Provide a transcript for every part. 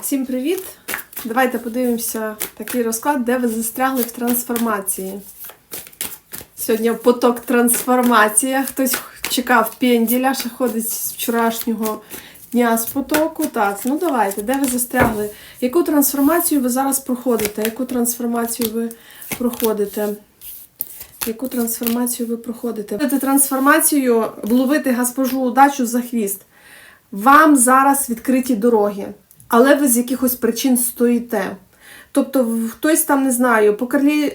Всім привіт! Давайте подивимося такий розклад, де ви застрягли в трансформації. Сьогодні поток трансформації. Хтось чекав пенділя, ще ходить з вчорашнього дня з потоку. Так, ну давайте, де ви застрягли? Яку трансформацію ви зараз проходите? Яку трансформацію ви проходите? Яку трансформацію ви проходите? Трансформацію вловити госпожу удачу за хвіст. Вам зараз відкриті дороги, але ви з якихось причин стоїте. Тобто, хтось там не знаю, по,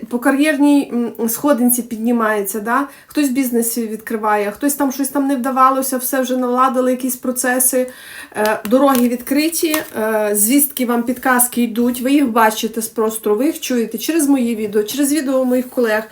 по кар'єрній сходинці піднімається, да? хтось бізнес відкриває, хтось там щось там не вдавалося, все вже наладили, якісь процеси. Е, дороги відкриті, е, звістки вам підказки йдуть, ви їх бачите з простору, ви їх чуєте через мої відео, через відео моїх колег.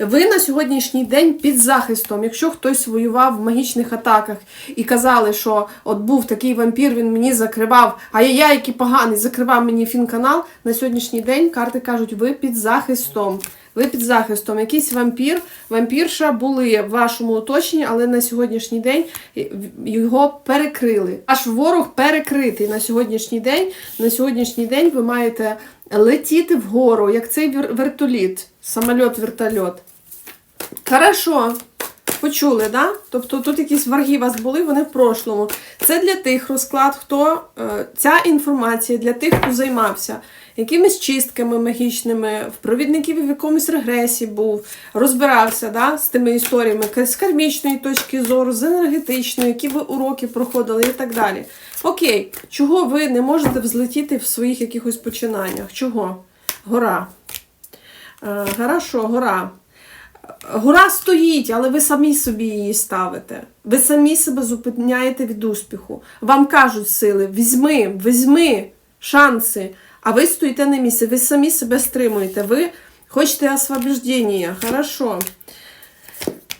Ви на сьогоднішній день під захистом. Якщо хтось воював в магічних атаках і казали, що от був такий вампір, він мені закривав, а я, я який поганий, закривав мені фінканал. На сьогоднішній день карти кажуть, ви під захистом. Ви під захистом. Якийсь вампір, вампірша були в вашому оточенні, але на сьогоднішній день його перекрили. Ваш ворог перекритий на сьогоднішній день. На сьогоднішній день ви маєте летіти вгору, як цей вер- вертоліт, самольот-вертольот. Хорошо. Почули, да? Тобто тут якісь враги у вас були, вони в прошлому. Це для тих розклад, хто е, ця інформація для тих, хто займався якимись чистками магічними, в провідників в якомусь регресі був, розбирався да, з тими історіями з кармічної точки зору, з енергетичної, які ви уроки проходили і так далі. Окей, чого ви не можете взлетіти в своїх якихось починаннях? Чого? Гора. Е, Хорошо, гора. Гора стоїть, але ви самі собі її ставите. Ви самі себе зупиняєте від успіху. Вам кажуть сили, візьми, візьми шанси, а ви стоїте на місці, ви самі себе стримуєте. Ви хочете освобождення. Хорошо.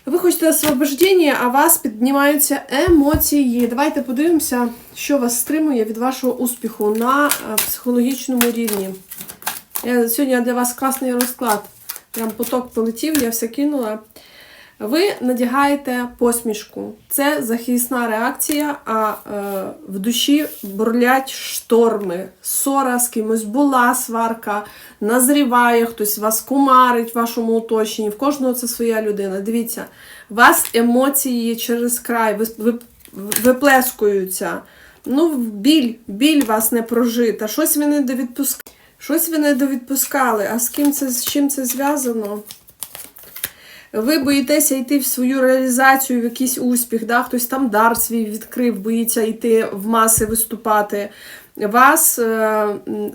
Ви хочете освобождення, а вас піднімаються емоції. Давайте подивимося, що вас стримує від вашого успіху на е, психологічному рівні. Я, сьогодні для вас класний розклад. Прям поток полетів, я все кинула. Ви надягаєте посмішку. Це захисна реакція, а е, в душі бурлять шторми. Ссора з кимось була сварка, назріває, хтось вас кумарить в вашому оточенні. В кожного це своя людина. Дивіться, у вас емоції через край, ви, ви, виплескуються. Ну, біль, біль вас не прожита, щось ви не довідпускали. Щось ви не довідпускали, а з ким це з чим це зв'язано? Ви боїтеся йти в свою реалізацію, в якийсь успіх, да? хтось там дар свій відкрив, боїться йти в маси виступати. Вас е,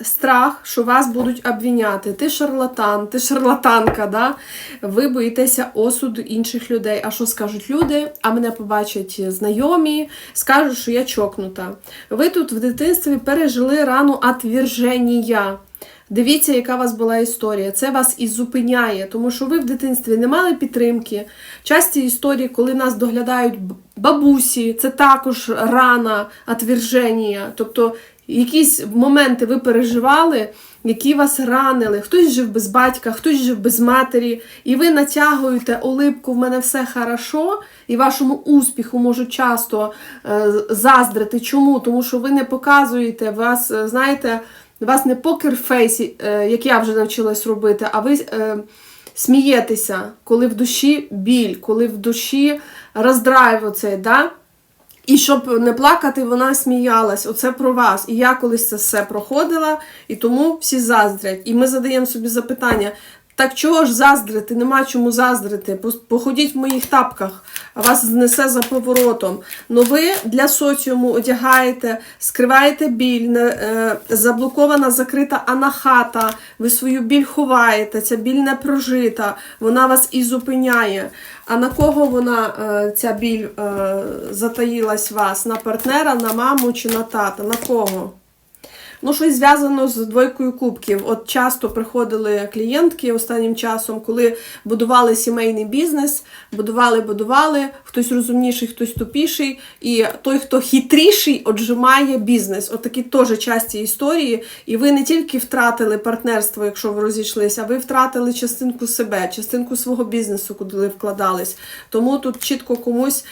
страх, що вас будуть обвіняти. Ти шарлатан, ти шарлатанка, да? ви боїтеся осуду інших людей. А що скажуть люди? А мене побачать знайомі, скажуть, що я чокнута. Ви тут в дитинстві пережили рану отверження. Дивіться, яка у вас була історія. Це вас і зупиняє, тому що ви в дитинстві не мали підтримки. Часті історії, коли нас доглядають бабусі, це також рана, отверження. Тобто якісь моменти ви переживали, які вас ранили. Хтось жив без батька, хтось жив без матері, і ви натягуєте улипку, в мене все хорошо, і вашому успіху можуть часто е, заздрити. Чому? Тому що ви не показуєте вас, е, знаєте. Вас не покерфейс, е, як я вже навчилась робити, а ви смієтеся, коли в душі біль, коли в душі роздрайв оцей, да? І щоб не плакати, вона сміялась. Оце про вас. І я колись це все проходила, і тому всі заздрять. І ми задаємо собі запитання: так чого ж заздрити? Нема чому заздрити. Походіть в моїх тапках, вас знесе за поворотом. Но ви для соціуму одягаєте, скриваєте біль, е, заблокована, закрита анахата, ви свою біль ховаєте, ця біль не прожита, вона вас і зупиняє. А на кого вона, е, ця біль е, затаїлась вас? На партнера, на маму чи на тата? На кого? Ну, щось зв'язано з двойкою кубків. От часто приходили клієнтки останнім часом, коли будували сімейний бізнес, будували, будували, хтось розумніший, хтось тупіший, і той, хто хитріший, отжимає бізнес. От такі теж часті історії. І ви не тільки втратили партнерство, якщо ви розійшлися, а ви втратили частинку себе, частинку свого бізнесу, куди ви вкладались. Тому тут чітко комусь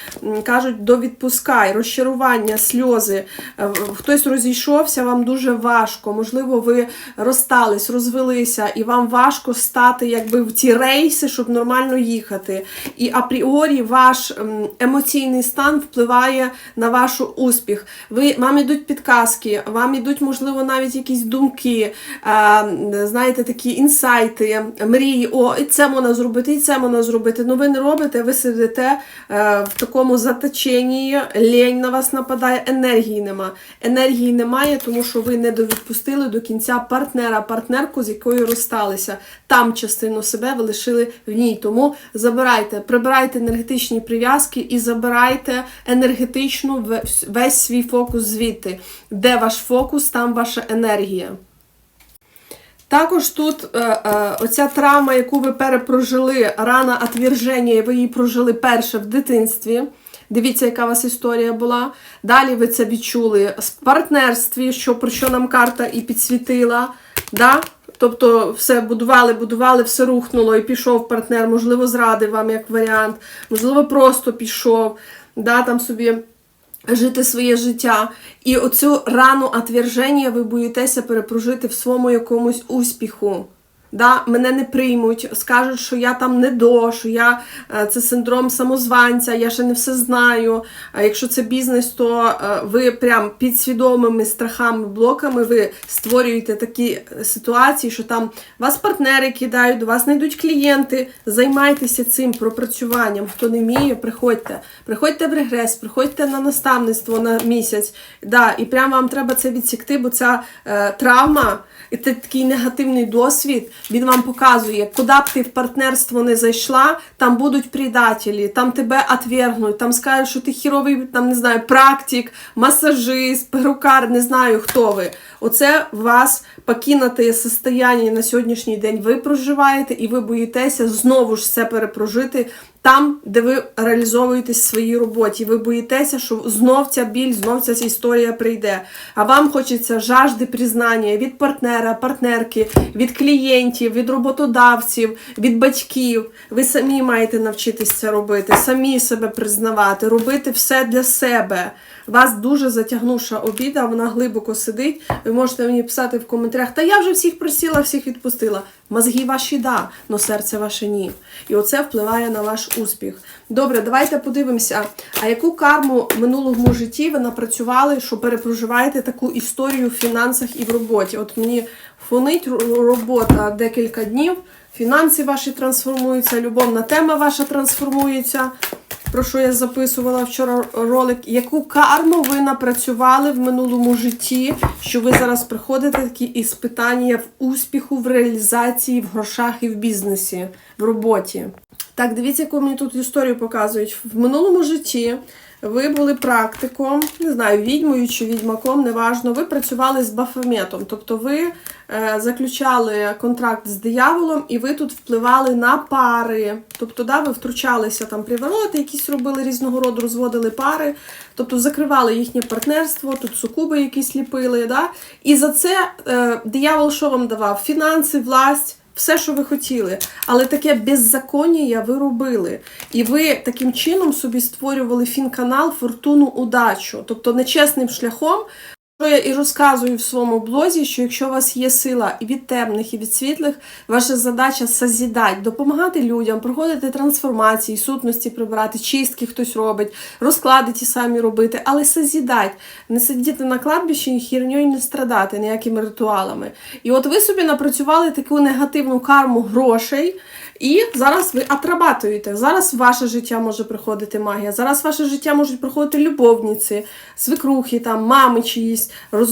кажуть, довідпускай, розчарування, сльози. Е, Хтось розійшовся, вам дуже важко. Можливо, ви розстались, розвелися, і вам важко стати якби в ті рейси, щоб нормально їхати. І апріорі ваш ем, емоційний стан впливає на ваш успіх. Ви, вам ідуть підказки, вам ідуть, можливо, навіть якісь думки, е, знаєте, такі інсайти, мрії, о, і це можна зробити, і це можна зробити. Ну ви не робите, ви сидите е, в такому заточенні, лінь на вас нападає, енергії нема. Енергії немає, тому що ви не довідпустили до кінця партнера, партнерку, з якою розсталися. Там частину себе ви лишили в ній. Тому забирайте, прибирайте енергетичні прив'язки і забирайте енергетичну весь- свій фокус звідти. Де ваш фокус, там ваша енергія. Також тут е, е, оця травма, яку ви перепрожили, рана отверження, і ви її прожили перше в дитинстві. Дивіться, яка у вас історія була. Далі ви це відчули в партнерстві, що про що нам карта і підсвітила. Да? Тобто все будували, будували, все рухнуло і пішов партнер, можливо, зрадив вам як варіант, можливо, просто пішов, да, там собі жити своє життя. І оцю рану отверження ви боїтеся перепрожити в своєму якомусь успіху. Да, мене не приймуть, скажуть, що я там не до, що я е, це синдром самозванця, я ще не все знаю. А якщо це бізнес, то е, ви прям підсвідомими страхами, блоками ви створюєте такі ситуації, що там вас партнери кидають, до вас не йдуть клієнти. Займайтеся цим пропрацюванням. Хто не вміє, приходьте. Приходьте в регрес, приходьте на наставництво на місяць. Да, і прямо вам треба це відсікти, бо ця е, травма. І це такий негативний досвід, він вам показує, куди б ти в партнерство не зайшла, там будуть предателі, там тебе отвергнуть, там скажуть, що ти хіровий, там не знаю, практик, масажист, перукар, не знаю хто ви. Оце вас покинуте состояння на сьогоднішній день ви проживаєте, і ви боїтеся знову ж це перепрожити там, де ви реалізовуєтесь в своїй роботі. Ви боїтеся, що знов ця біль, знов ця історія прийде. А вам хочеться жажди признання від партнера, партнерки, від клієнтів, від роботодавців, від батьків. Ви самі маєте навчитися це робити, самі себе признавати, робити все для себе. Вас дуже затягнувша обіда, вона глибоко сидить. Ви можете мені писати в коментарях, та я вже всіх просіла, всіх відпустила. Мозги ваші да, но серце ваше ні. І оце впливає на ваш успіх. Добре, давайте подивимося, а яку карму в минулому житті ви напрацювали, що перепроживаєте таку історію в фінансах і в роботі? От мені фонить робота декілька днів, фінанси ваші трансформуються, любовна тема ваша трансформується про що я записувала вчора ролик, яку карму ви напрацювали в минулому житті, що ви зараз приходите такі іспитання в успіху, в реалізації, в грошах і в бізнесі, в роботі. Так, дивіться, яку мені тут історію показують. В минулому житті ви були практиком, не знаю, відьмою чи відьмаком, неважно. Ви працювали з бафометом, тобто ви е, заключали контракт з дияволом, і ви тут впливали на пари. Тобто, да, ви втручалися там привороти, якісь робили різного роду, розводили пари, тобто закривали їхнє партнерство, тут сукуби якісь ліпили. Да? І за це е, диявол що вам давав? Фінанси, власть. Все, що ви хотіли, але таке беззаконня ви робили. І ви таким чином собі створювали фінканал, фортуну, удачу. Тобто нечесним шляхом, я і розказую в своєму блозі, що якщо у вас є сила і від темних, і від світлих, ваша задача созідати, допомагати людям, проходити трансформації, сутності прибирати, чистки хтось робить, розклади ті самі робити, але созідати, не сидіти на кладбищі і хірньою не страдати ніякими ритуалами. І от ви собі напрацювали таку негативну карму грошей. І зараз ви отрабатуєте. Зараз в ваше життя може приходити магія. Зараз в ваше життя можуть приходити любовниці, свекрухи, там, мами чиїсь,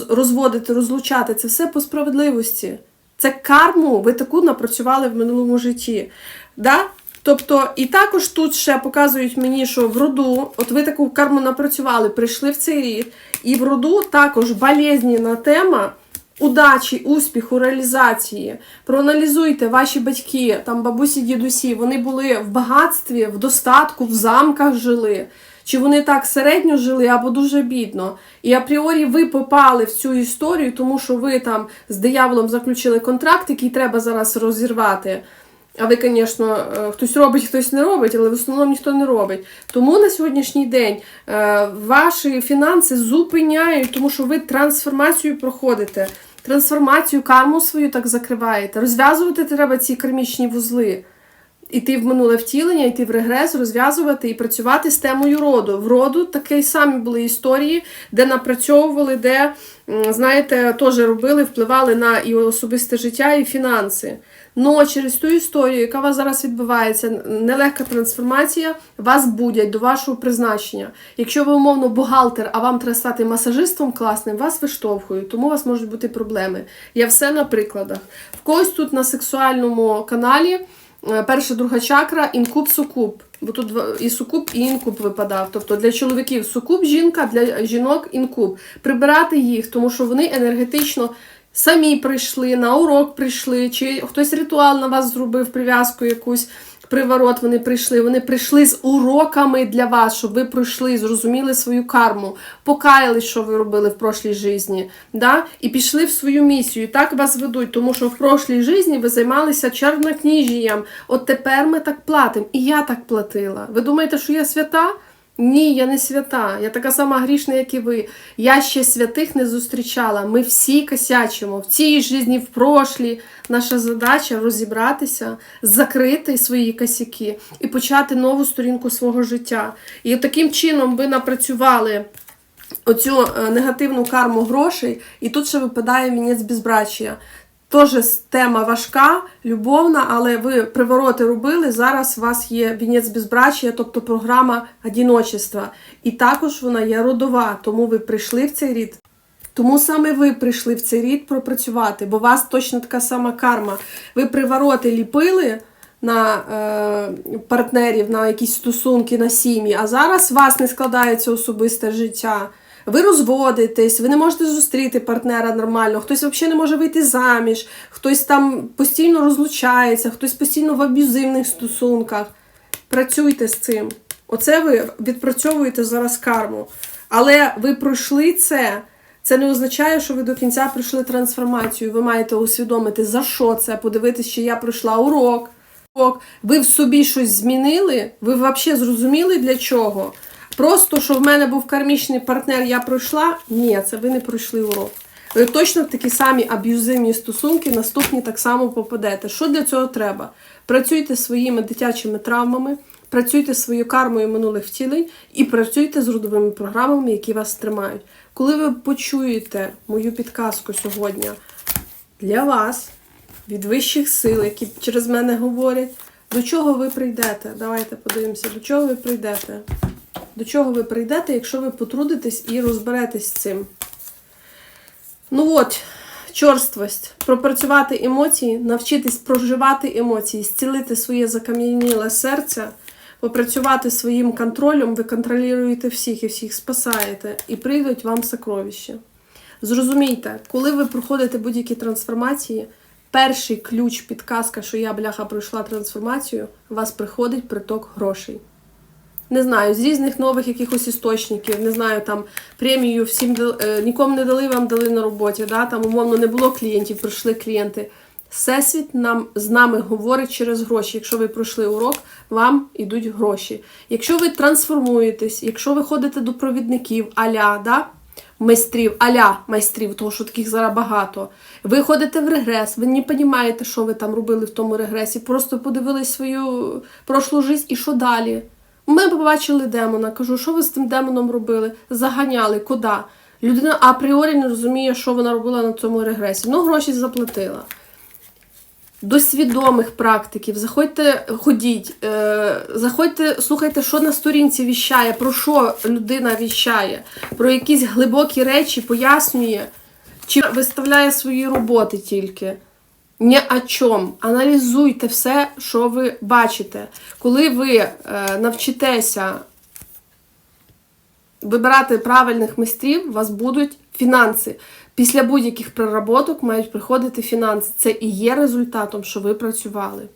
розводити, розлучати. Це все по справедливості. Це карму ви таку напрацювали в минулому житті. Да? Тобто, і також тут ще показують мені, що в роду, от ви таку карму напрацювали, прийшли в цей рід, і в роду також болезненна тема удачі, успіху, реалізації. Проаналізуйте ваші батьки, там бабусі, дідусі, вони були в багатстві, в достатку, в замках жили. Чи вони так середньо жили або дуже бідно. І апріорі ви попали в цю історію, тому що ви там з дияволом заключили контракт, який треба зараз розірвати. А ви, звісно, е, хтось робить, хтось не робить, але в основному ніхто не робить. Тому на сьогоднішній день е, ваші фінанси зупиняють, тому що ви трансформацію проходите. Трансформацію, карму свою так закриваєте. Розв'язувати треба ці кармічні вузли. Іти в минуле втілення, йти в регрес, розв'язувати і працювати з темою роду. В роду такі самі були історії, де напрацьовували, де, знаєте, теж робили, впливали на і особисте життя, і фінанси. Но через ту історію, яка у вас зараз відбувається, нелегка трансформація, вас будять до вашого призначення. Якщо ви умовно бухгалтер, а вам треба стати масажистом класним, вас виштовхують, тому у вас можуть бути проблеми. Я все на прикладах. В когось тут на сексуальному каналі. Е, Перша, друга чакра, інкуб, сукуб. Бо тут і сукуб, і інкуб випадав. Тобто для чоловіків сукуб жінка, для жінок інкуб. Прибирати їх, тому що вони енергетично самі прийшли, на урок прийшли, чи хтось ритуал на вас зробив, прив'язку якусь. Приворот вони прийшли. Вони прийшли з уроками для вас, щоб ви пройшли, зрозуміли свою карму, покаялись, що ви робили в прошлій житті, да? і пішли в свою місію. І так вас ведуть, тому що в прошлій житті ви займалися чорнокніжієм. От тепер ми так платимо. І я так платила. Ви думаєте, що я свята? Ні, я не свята. Я така сама грішна, як і ви. Я ще святих не зустрічала. Ми всі косячимо в цій житті, в прошлій. Наша задача розібратися, закрити свої косяки і почати нову сторінку свого життя. І таким чином ви напрацювали оцю е, негативну карму грошей, і тут ще випадає вінець безбрачія. Теж тема важка, любовна, але ви привороти робили. Зараз у вас є вінець безбрачія, тобто програма одіночества. І також вона є родова, тому ви прийшли в цей рід. Тому саме ви прийшли в цей рід пропрацювати, бо у вас точно така сама карма. Ви привороти ліпили на е, партнерів, на якісь стосунки, на сім'ї, а зараз у вас не складається особисте життя. Ви розводитесь, ви не можете зустріти партнера нормально, хтось взагалі не може вийти заміж, хтось там постійно розлучається, хтось постійно в аб'юзивних стосунках. Працюйте з цим. Оце ви відпрацьовуєте зараз карму. Але ви пройшли це. Це не означає, що ви до кінця пройшли трансформацію. Ви маєте усвідомити, за що це, подивитися, чи я пройшла урок. Ви в собі щось змінили, ви взагалі зрозуміли для чого. Просто, що в мене був кармічний партнер, я пройшла. Ні, це ви не пройшли урок. Ви точно в такі самі аб'юзивні стосунки наступні так само попадете. Що для цього треба? Працюйте своїми дитячими травмами, працюйте своєю кармою минулих втілень і працюйте з родовими програмами, які вас тримають. Коли ви почуєте мою підказку сьогодні для вас від вищих сил, які через мене говорять, до чого ви прийдете? Давайте подивимося, до чого ви прийдете. До чого ви прийдете, якщо ви потрудитесь і розберетесь з цим. Ну от, чорствость. Пропрацювати емоції, навчитись проживати емоції, зцілити своє закам'яніле серце, попрацювати своїм контролем, ви контролюєте всіх і всіх спасаєте, і прийдуть вам сокровища. Зрозумійте, коли ви проходите будь-які трансформації, перший ключ, підказка, що я, бляха, пройшла трансформацію, у вас приходить приток грошей не знаю, з різних нових якихось істочників, не знаю, там премію всім е, нікому не дали, вам дали на роботі, да? там умовно не було клієнтів, прийшли клієнти. Всесвіт нам з нами говорить через гроші. Якщо ви пройшли урок, вам йдуть гроші. Якщо ви трансформуєтесь, якщо ви ходите до провідників, аля, да? майстрів, аля майстрів, того що таких зараз багато. Ви ходите в регрес, ви не розумієте, що ви там робили в тому регресі, просто подивились свою прошлу життя і що далі. Ми побачили демона. Кажу, що ви з тим демоном робили? Заганяли, куди? Людина апріорі не розуміє, що вона робила на цьому регресі. Ну, гроші заплатила. До свідомих практиків, заходьте, ходіть, е, заходьте, слухайте, що на сторінці віщає, про що людина віщає, про якісь глибокі речі пояснює, чи виставляє свої роботи тільки. Ні о чому. Аналізуйте все, що ви бачите. Коли ви е, навчитеся вибирати правильних майстрів, у вас будуть фінанси. Після будь-яких проработок мають приходити фінанси. Це і є результатом, що ви працювали.